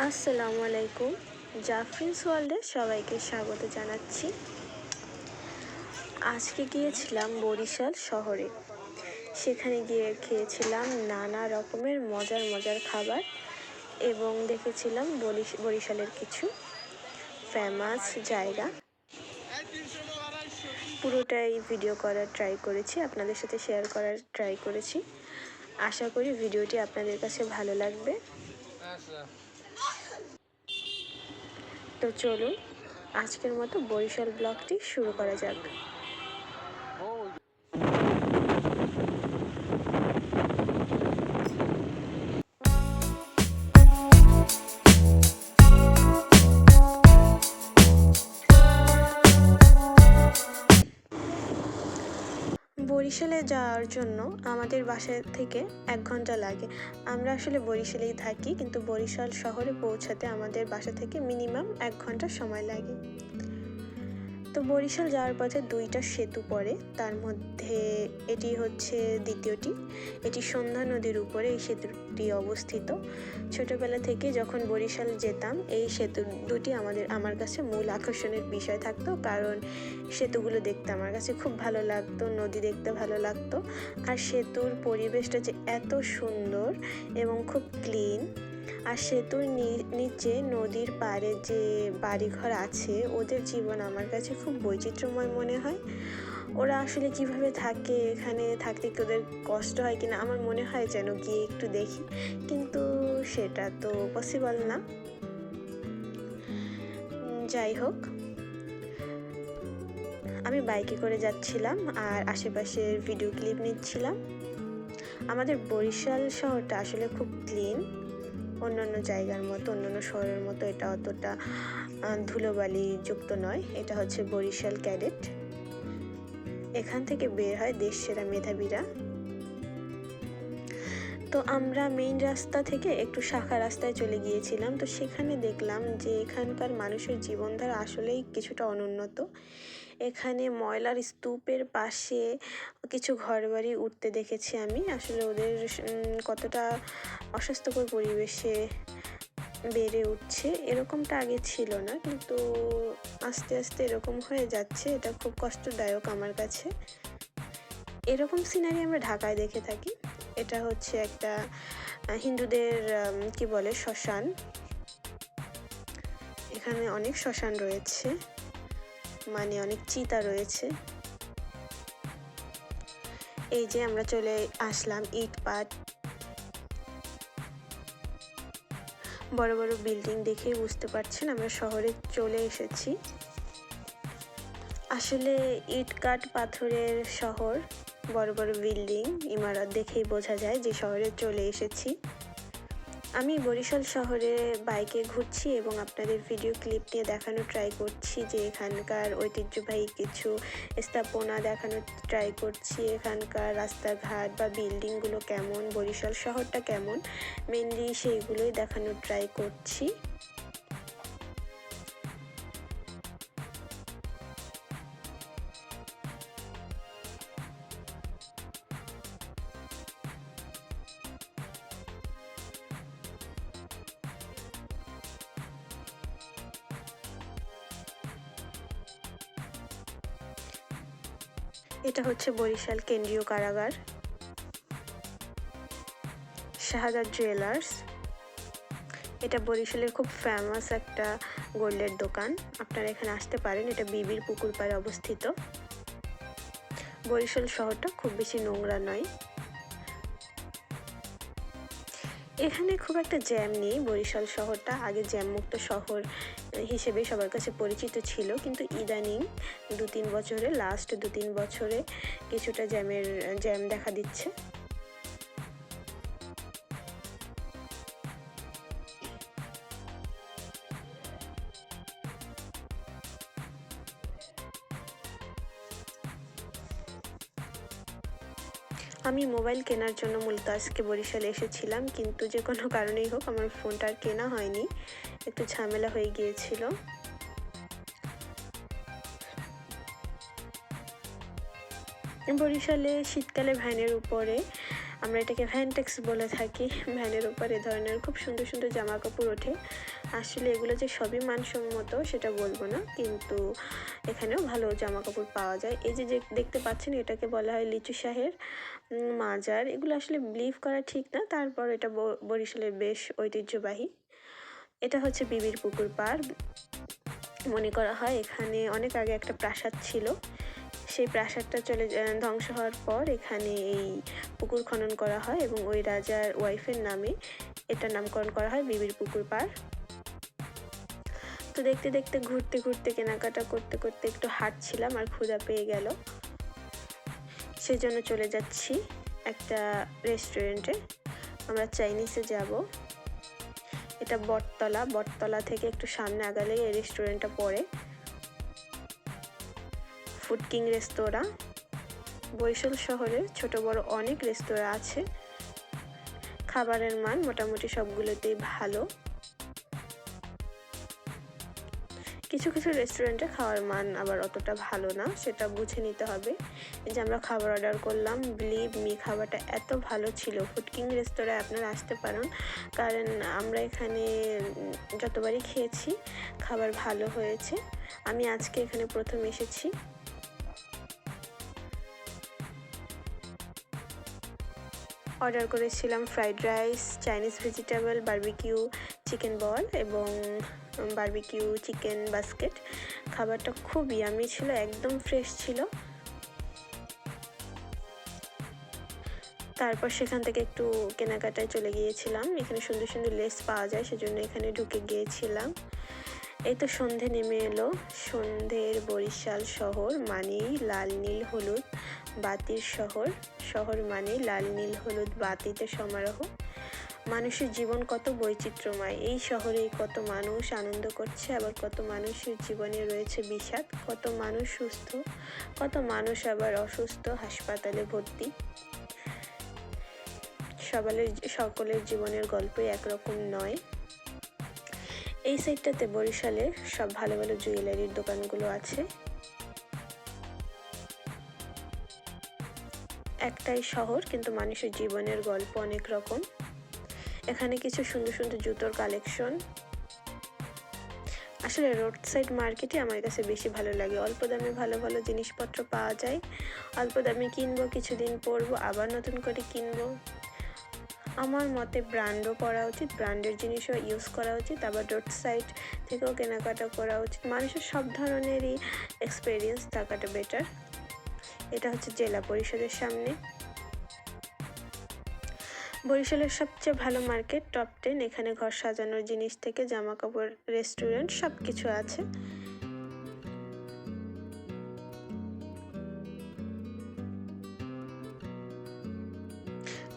আসসালামু আলাইকুম। জাফরিন্স ওয়ার্ল্ডে সবাইকে স্বাগত জানাচ্ছি। আজকে গিয়েছিলাম বরিশাল শহরে। সেখানে গিয়ে খেয়েছিলাম নানা রকমের মজার মজার খাবার এবং দেখেছিলাম বরিশ- বরিশালের কিছু ফেমাস জায়গা। পুরোটাই ভিডিও করার ট্রাই করেছি, আপনাদের সাথে শেয়ার করার ট্রাই করেছি। আশা করি ভিডিওটি আপনাদের কাছে ভালো লাগবে। তো চলুন আজকের মতো বরিশাল ব্লগটি শুরু করা যাক। বরিশালে যাওয়ার জন্য আমাদের বাসা থেকে এক ঘণ্টা লাগে। আমরা আসলে বরিশালেই থাকি, কিন্তু বরিশাল শহরে পৌঁছাতে আমাদের বাসা থেকে মিনিমাম এক ঘণ্টা সময় লাগে। তো বরিশাল যাওয়ার পথে দুইটা সেতু পড়ে। তার মধ্যে এটি হচ্ছে দ্বিতীয়টি। এটি সন্ধ্যা নদীর উপরে এই সেতুটি অবস্থিত। ছোটবেলা থেকে যখন বরিশাল যেতাম, এই সেতু দুটি আমাদের, আমার কাছে মূল আকর্ষণের বিষয় থাকতো। কারণ সেতুগুলো দেখতে আমার কাছে খুব ভালো লাগতো, নদী দেখতে ভালো লাগতো। আর সেতুর পরিবেশটা যে এত সুন্দর এবং খুব ক্লিন আর সেতুর নিচে নদীর পাড়ে যে বাড়িঘর আছে, ওদের জীবন আমার কাছে খুব বৈচিত্র্যময় মনে হয়। ওরা আসলে কীভাবে থাকে, এখানে থাকতে কি ওদের কষ্ট হয় কিনা, আমার মনে হয় যেন গিয়ে একটু দেখি। কিন্তু সেটা তো পসিবল না। যাই হোক। আমি বাইকে করে যাচ্ছিলাম আর আশেপাশের ভিডিও ক্লিপ নিচ্ছিলাম। আমাদের বরিশাল শহরটা আসলে খুব ক্লিন অন্যান্য জায়গার মতো, অন্যান্য শহরের মতো এটা অতটা ধুলোবালি যুক্ত নয়। এটা হচ্ছে বরিশাল ক্যাডেট। এখান থেকে বের হয় দেশ সেরা মেধাবীরা। তো আমরা মেইন রাস্তা থেকে একটু শাখা রাস্তায় চলে গিয়েছিলাম। তো সেখানে দেখলাম যে এখানকার মানুষের জীবনধারা আসলেই কিছুটা অনুন্নত। এখানে ময়লার স্তূপের পাশে কিছু ঘরবাড়ি উঠতে দেখেছি আমি। আসলে ওদের কতটা অস্বাস্থ্যকর পরিবেশে বেড়ে উঠছে এরকমটা আগে ছিল না। কিন্তু আস্তে আস্তে এরকম হয়ে যাচ্ছে, এটা খুব কষ্টদায়ক আমার কাছে। এরকম সিনারি আমরা ঢাকায় দেখে থাকি। এটা হচ্ছে একটা হিন্দুদের কি বলে, শ্মশান। এখানে অনেক শ্মশান রয়েছে মানে অনেক চিতা রয়েছে। এই যে আমরা চলে আসলাম ইট পাট। বড় বড় বিল্ডিং দেখেই বুঝতে পারছেন আমরা শহরে চলে এসেছি। আসলে ইট কাঠ পাথরের শহর। বড় বড় বিল্ডিং, ইমারত দেখেই বোঝা যায় যে শহরে চলে এসেছি। আমি বরিশাল শহরে বাইকে ঘুরছি এবং আপনাদের ভিডিও ক্লিপ নিয়ে দেখানোর ট্রাই করছি যে এখানকার ঐতিহ্যবাহী কিছু স্থাপনা দেখানোর ট্রাই করছি, এখানকার রাস্তাঘাট বা বিল্ডিংগুলো কেমন, বরিশাল শহরটা কেমন মেনলি সেইগুলোই দেখানোর ট্রাই করছি। এটা হচ্ছে বরিশাল কেন্দ্রীয় কারাগার। শাহাদার জুয়েলার্স। এটা বরিশালের খুব ফেমাস একটা গোল্ডের দোকান। আপনারা এখানে আসতে পারেন, এটা বিবির পুকুর পাড়ে অবস্থিত। বরিশাল শহরটা খুব বেশি নোংরা নয়। এখানে খুব একটা জ্যাম নেই বরিশাল শহরটা, আগে জ্যাম মুক্ত শহর হিসেবে সবার কাছে পরিচিত ছিল, কিন্তু ইদানিং দু তিন বছরে লাস্ট দু তিন বছরে কিছুটা জ্যামের, জ্যাম দেখা দিচ্ছে। আমি মোবাইল কেনার জন্য মূলত আজকে বরিশালে এসেছিলাম, কিন্তু যে কোনো কারণেই হোক আমার ফোনটা আর কেনা হয়নি। একটু ঝামেলা হয়ে গিয়েছিল। বরিশালে শীতকালে ভ্যানের উপরে, আমরা এটাকে ভ্যানটেক্স বলে থাকি। ভ্যানের উপরে ধরনের খুব সুন্দর সুন্দর জামা কাপড় ওঠে। আসলে এগুলো যে সবই মানসম্মত সেটা বলব না, কিন্তু এখানেও ভালো জামা কাপড় পাওয়া যায়। এই যে দেখতে পাচ্ছেন এটাকে বলা হয় লিচু শাহের মাজার। এগুলো আসলে বিলিভ করা ঠিক না, তারপর এটা বরিশালের বেশ ঐতিহ্যবাহী। এটা হচ্ছে বিবির পুকুর পাড় মনে করা হয় এখানে অনেক আগে একটা প্রাসাদ ছিল। সেই প্রাসাদটা চলে ধ্বংস হওয়ার পর এখানে এই পুকুর খনন করা হয় এবং ওই রাজার ওয়াইফের নামে এটা নামকরণ করা হয় বিবির পুকুর পাড় তো দেখতে দেখতে ঘুরতে ঘুরতে, কেনাকাটা করতে করতে একটু হাঁটছিলাম আর ক্ষুধা পেয়ে গেল। সেজন্য চলে যাচ্ছি একটা রেস্টুরেন্টে আমরা চাইনিজে যাব। এটা বটতলা বটতলা থেকে একটু সামনে আগালেই এই রেস্টুরেন্টটা পড়ে। ফুড কিং রেস্তোরাঁ বরিশাল শহরে ছোট বড় অনেক রেস্তোরাঁ আছে। খাবারের মান মোটামুটি সবগুলোতেই ভালো। কিছু কিছু রেস্টুরেন্টে খাওয়ার মান আবার অতটা ভালো না, সেটা বুঝে নিতে হবে। যে আমরা খাবার অর্ডার করলাম বিলিভ মি খাবারটা এত ভালো ছিল। ফুডকিং রেস্তোরাঁয় আপনারা আসতে পারেন। কারণ আমরা এখানে যতবারই খেয়েছি, খাবার ভালো হয়েছে। আমি আজকে এখানে প্রথম এসেছি। অর্ডার করেছিলাম fried rice, Chinese vegetable, barbecue chicken ball এবং বার্বিকিউ চিকেন বাস্কেট। খাবারটা খুব ইয়ামি ছিল, একদম ফ্রেশ ছিল। তারপর সেখান থেকে একটু কেনাকাটায় চলে গিয়েছিলাম। এখানে সুন্দর সুন্দর লেস পাওয়া যায়, সেজন্য এখানে ঢুকে গিয়েছিলাম। এই তো সন্ধে নেমে এলো। সন্ধের বরিশাল শহর মানেই লাল নীল হলুদ, বাতির শহর। শহর মানে লাল নীল হলুদ, বাতিতে সমারোহ। মানুষের জীবন কত বৈচিত্র্যময়। এই শহরেই কত মানুষ আনন্দ করছে, আবার কত মানুষের জীবনে রয়েছে বিষাদ। কত মানুষ সুস্থ, কত মানুষ আবার অসুস্থ, হাসপাতালে ভর্তি। সবালের, সকলের জীবনের গল্পই একরকম নয়। এই সাইডটাতে বরিশালের সব ভালো ভালো জুয়েলারির দোকানগুলো আছে। একটাই শহর, কিন্তু মানুষের জীবনের গল্প অনেক রকম। এখানে কিছু সুন্দর সুন্দর জুতোর কালেকশন। আসলে রোড সাইড মার্কেটে আমার কাছে বেশি ভালো লাগে। অল্প দামে ভালো ভালো জিনিসপত্র পাওয়া যায়। অল্প দামে কিনবো, কিছুদিন পরবো, আবার নতুন করে কিনবো। আমার মতে ব্র্যান্ডও করা উচিত ব্র্যান্ডের জিনিসও ইউজ করা উচিত, আবার রোড সাইড থেকেও কেনাকাটা করা উচিত। মানুষের সব ধরনেরই এক্সপিরিয়েন্স থাকাটা বেটার এটা হচ্ছে জেলা পরিষদের সামনে। বরিশালের সবচেয়ে ভালো মার্কেট টপ টেন এখানে ঘর সাজানোর জিনিস থেকে জামা কাপড় রেস্টুরেন্ট সব কিছু আছে।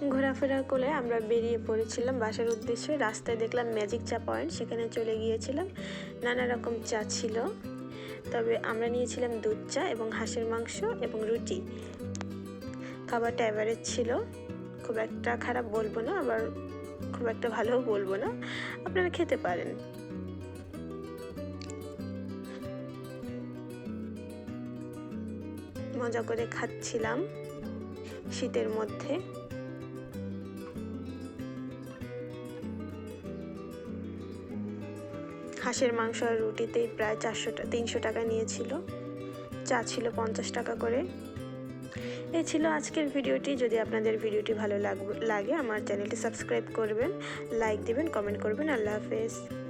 ঘোরাফেরা করে আমরা বেরিয়ে পড়েছিলাম বাসার উদ্দেশ্যে। রাস্তায় দেখলাম ম্যাজিক চা পয়েন্ট সেখানে চলে গিয়েছিলাম। নানা রকম চা ছিল। তবে আমরা নিয়েছিলাম দুধ চা এবং হাঁসের মাংস এবং রুটি। খাবারটা অ্যাভারেজ ছিল। খুব একটা খারাপ বলব না, আবার খুব একটা ভালোও বলব না। আপনারা খেতে পারেন। মজা করে খাচ্ছিলাম শীতের মধ্যে। হাঁসের মাংস আর রুটিতেই প্রায় চারশো তিনশো টাকা নিয়েছিল। চা ছিল পঞ্চাশ টাকা করে। এ ছিল আজকের ভিডিওটি। যদি আপনাদের ভিডিওটি ভালো লাগ- লাগে, আমার চ্যানেলটি সাবস্ক্রাইব করবেন, লাইক দিবেন, কমেন্ট করবেন। আল্লাহ হাফেজ।